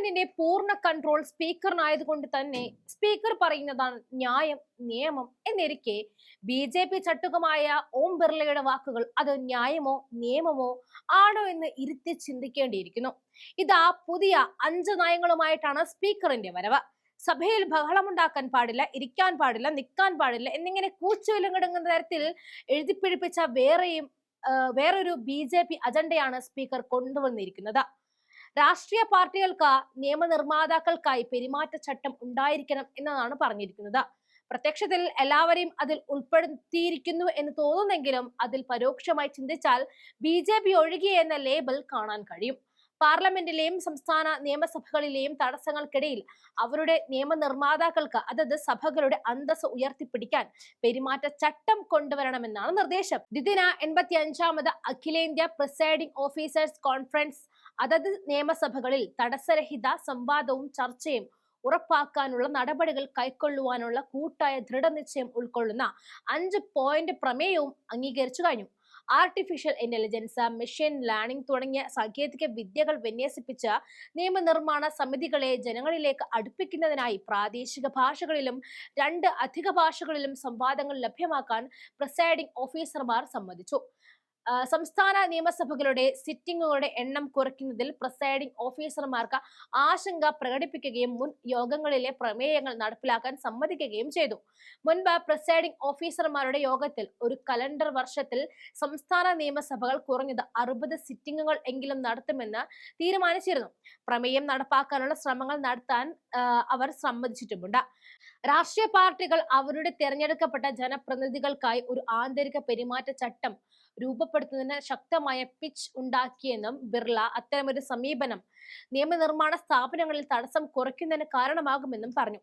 പാർലമെന്റിന്റെ പൂർണ കൺട്രോൾ സ്പീക്കറിനായതുകൊണ്ട് തന്നെ സ്പീക്കർ പറയുന്നതാണ് ന്യായം നിയമം എന്നിരിക്കെ ബി ജെ പി ചട്ടുകമായ ഓം ബിർളയുടെ വാക്കുകൾ അത് ന്യായമോ നിയമമോ ആണോ എന്ന് ഇരുത്തി ചിന്തിക്കേണ്ടിയിരിക്കുന്നു. ഇതാ പുതിയ അഞ്ച് നയങ്ങളുമായിട്ടാണ് സ്പീക്കറിന്റെ വരവ്. സഭയിൽ ബഹളമുണ്ടാക്കാൻ പാടില്ല ഇരിക്കാൻ പാടില്ല നിൽക്കാൻ പാടില്ല എന്നിങ്ങനെ കൂച്ചുവിലങ്ങടങ്ങുന്ന തരത്തിൽ എഴുതിപ്പിടിപ്പിച്ച വേറെയും വേറൊരു ബി ജെ പി അജണ്ടയാണ് സ്പീക്കർ കൊണ്ടുവന്നിരിക്കുന്നത്. രാഷ്ട്രീയ പാർട്ടികൾക്ക് നിയമനിർമ്മാതാക്കൾക്കായി പെരുമാറ്റച്ചട്ടം ഉണ്ടായിരിക്കണം എന്നതാണ് പറഞ്ഞിരിക്കുന്നത്. പ്രത്യക്ഷത്തിൽ എല്ലാവരെയും അതിൽ ഉൾപ്പെടുത്തിയിരിക്കുന്നു എന്ന് തോന്നുന്നെങ്കിലും അതിൽ പരോക്ഷമായി ചിന്തിച്ചാൽ ബി ജെ പി ഒഴികെ എന്ന ലേബൽ കാണാൻ കഴിയും. പാർലമെന്റിലെയും സംസ്ഥാന നിയമസഭകളിലെയും തടസ്സങ്ങൾക്കിടയിൽ അവരുടെ നിയമനിർമ്മാതാക്കൾക്ക് അതത് സഭകളുടെ അന്തസ് ഉയർത്തിപ്പിടിക്കാൻ പെരുമാറ്റച്ചട്ടം കൊണ്ടുവരണമെന്നാണ് നിർദ്ദേശം. ദ്വിദിന എൺപത്തി അഞ്ചാമത് അഖിലേന്ത്യാ പ്രിസൈഡിംഗ് ഓഫീസേഴ്സ് കോൺഫറൻസ് അതത് നിയമസഭകളിൽ തടസ്സരഹിത സംവാദവും ചർച്ചയും ഉറപ്പാക്കാനുള്ള നടപടികൾ കൈക്കൊള്ളുവാനുള്ള കൂട്ടായ ദൃഢനിശ്ചയം ഉൾക്കൊള്ളുന്ന അഞ്ച് പോയിന്റ് പ്രമേയവും അംഗീകരിച്ചു കഴിഞ്ഞു. ആർട്ടിഫിഷ്യൽ ഇന്റലിജൻസ് മെഷീൻ ലേണിംഗ് തുടങ്ങിയ സാങ്കേതിക വിദ്യകൾ വിന്യസിപ്പിച്ച നിയമനിർമ്മാണ സമിതികളെ ജനങ്ങളിലേക്ക് അടുപ്പിക്കുന്നതിനായി പ്രാദേശിക ഭാഷകളിലും രണ്ട് അധിക ഭാഷകളിലും സംവാദങ്ങൾ ലഭ്യമാക്കാൻ പ്രിസൈഡിംഗ് ഓഫീസർമാർ സമ്മതിച്ചു. സംസ്ഥാന നിയമസഭകളുടെ സിറ്റിംഗുകളുടെ എണ്ണം കുറയ്ക്കുന്നതിൽ പ്രസൈഡിംഗ് ഓഫീസർമാർക്ക് ആശങ്ക പ്രകടിപ്പിക്കുകയും മുൻ യോഗങ്ങളിലെ പ്രമേയങ്ങൾ നടപ്പിലാക്കാൻ സമ്മതിക്കുകയും ചെയ്തു. മുൻപ് പ്രസൈഡിംഗ് ഓഫീസർമാരുടെ യോഗത്തിൽ ഒരു കലണ്ടർ വർഷത്തിൽ സംസ്ഥാന നിയമസഭകൾ കുറഞ്ഞത് അറുപത് സിറ്റിംഗുകൾ എങ്കിലും നടത്തുമെന്ന് തീരുമാനിച്ചിരുന്നു. പ്രമേയം നടപ്പാക്കാനുള്ള ശ്രമങ്ങൾ നടത്താൻ അവർ സമ്മതിച്ചിട്ടുമുണ്ട്. രാഷ്ട്രീയ പാർട്ടികൾ അവരുടെ തിരഞ്ഞെടുക്കപ്പെട്ട ജനപ്രതിനിധികൾക്കായി ഒരു ആന്തരിക പെരുമാറ്റ ചട്ടം രൂപപ്പെടുത്തുന്നതിന് ശക്തമായ പിച്ച് ഉണ്ടാക്കിയെന്നും ബിർള അത്തരമൊരു സമീപനം നിയമനിർമ്മാണ സ്ഥാപനങ്ങളിൽ തടസ്സം കുറയ്ക്കുന്നതിന് കാരണമാകുമെന്നും പറഞ്ഞു.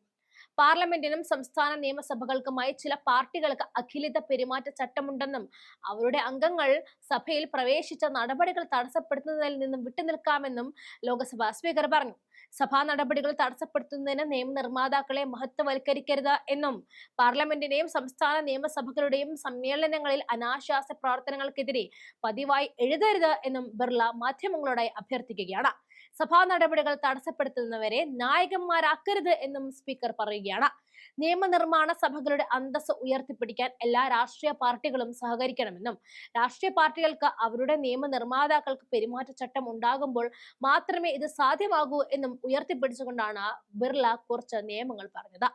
പാർലമെന്റിനും സംസ്ഥാന നിയമസഭകൾക്കുമായി ചില പാർട്ടികൾക്ക് അഖിലിത പെരുമാറ്റ ചട്ടമുണ്ടെന്നും അവരുടെ അംഗങ്ങൾ സഭയിൽ പ്രവേശിച്ച നടപടികൾ തടസ്സപ്പെടുത്തുന്നതിൽ നിന്നും വിട്ടുനിൽക്കാമെന്നും ലോക്സഭാ സ്പീക്കർ പറഞ്ഞു. സഭാ നടപടികൾ തടസ്സപ്പെടുത്തുന്നതിന് നിയമനിർമ്മാതാക്കളെ മഹത്വവൽക്കരിക്കരുത് എന്നും പാർലമെന്റിന്റെയും സംസ്ഥാന നിയമസഭകളുടെയും സമ്മേളനങ്ങളിൽ അനാശാസ പ്രവർത്തനങ്ങൾക്കെതിരെ പതിവായി എഴുതരുത് എന്നും ബിർള മാധ്യമങ്ങളോടായി അഭ്യർത്ഥിക്കുകയാണ്. സഭാ നടപടികൾ തടസ്സപ്പെടുത്തുന്നവരെ നായകന്മാരാക്കരുത് എന്നും സ്പീക്കർ പറയുകയാണ്. നിയമനിർമ്മാണ സഭകളുടെ അന്തസ് ഉയർത്തിപ്പിടിക്കാൻ എല്ലാ രാഷ്ട്രീയ പാർട്ടികളും സഹകരിക്കണമെന്നും രാഷ്ട്രീയ പാർട്ടികൾക്ക് അവരുടെ നിയമനിർമ്മാതാക്കൾക്ക് പെരുമാറ്റച്ചട്ടം ഉണ്ടാകുമ്പോൾ മാത്രമേ ഇത് സാധ്യമാകൂ എന്നും ഉയർത്തിപ്പിടിച്ചുകൊണ്ടാണ് ബിർള കുറച്ച് നിയമങ്ങൾ പറഞ്ഞത്.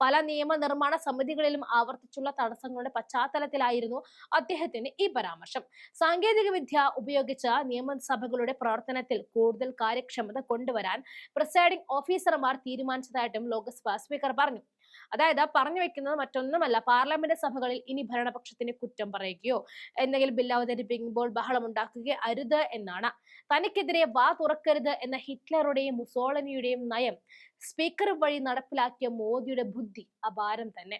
പല നിയമനിർമ്മാണ സമിതികളിലും ആവർത്തിച്ചുള്ള തടസ്സങ്ങളുടെ പശ്ചാത്തലത്തിലായിരുന്നു അദ്ദേഹത്തിന് ഈ പരാമർശം. സാങ്കേതിക വിദ്യ ഉപയോഗിച്ച നിയമസഭകളുടെ പ്രവർത്തനത്തിൽ കൂടുതൽ കാര്യക്ഷമത കൊണ്ടുവരാൻ പ്രിസൈഡിംഗ് ഓഫീസർമാർ തീരുമാനിച്ചതായിട്ടും ലോക്സഭാ സ്പീക്കർ പറഞ്ഞു. അതായത് പറഞ്ഞു വെക്കുന്നത് മറ്റൊന്നുമല്ല. പാർലമെന്റ് സഭകളിൽ ഇനി ഭരണപക്ഷത്തിന് കുറ്റം പറയുകയോ എന്തെങ്കിലും ബില്ല് അവതരിപ്പിക്കുമ്പോൾ ബഹളമുണ്ടാക്കുകയോ അരുത് എന്നാണ്. തനിക്കെതിരെ വാ തുറക്കരുത് എന്ന ഹിറ്റ്ലറുടെയും മുസോളനിയുടെയും നയം സ്പീക്കർ വഴി നടപ്പിലാക്കിയ മോദിയുടെ ബുദ്ധി അപാരം തന്നെ.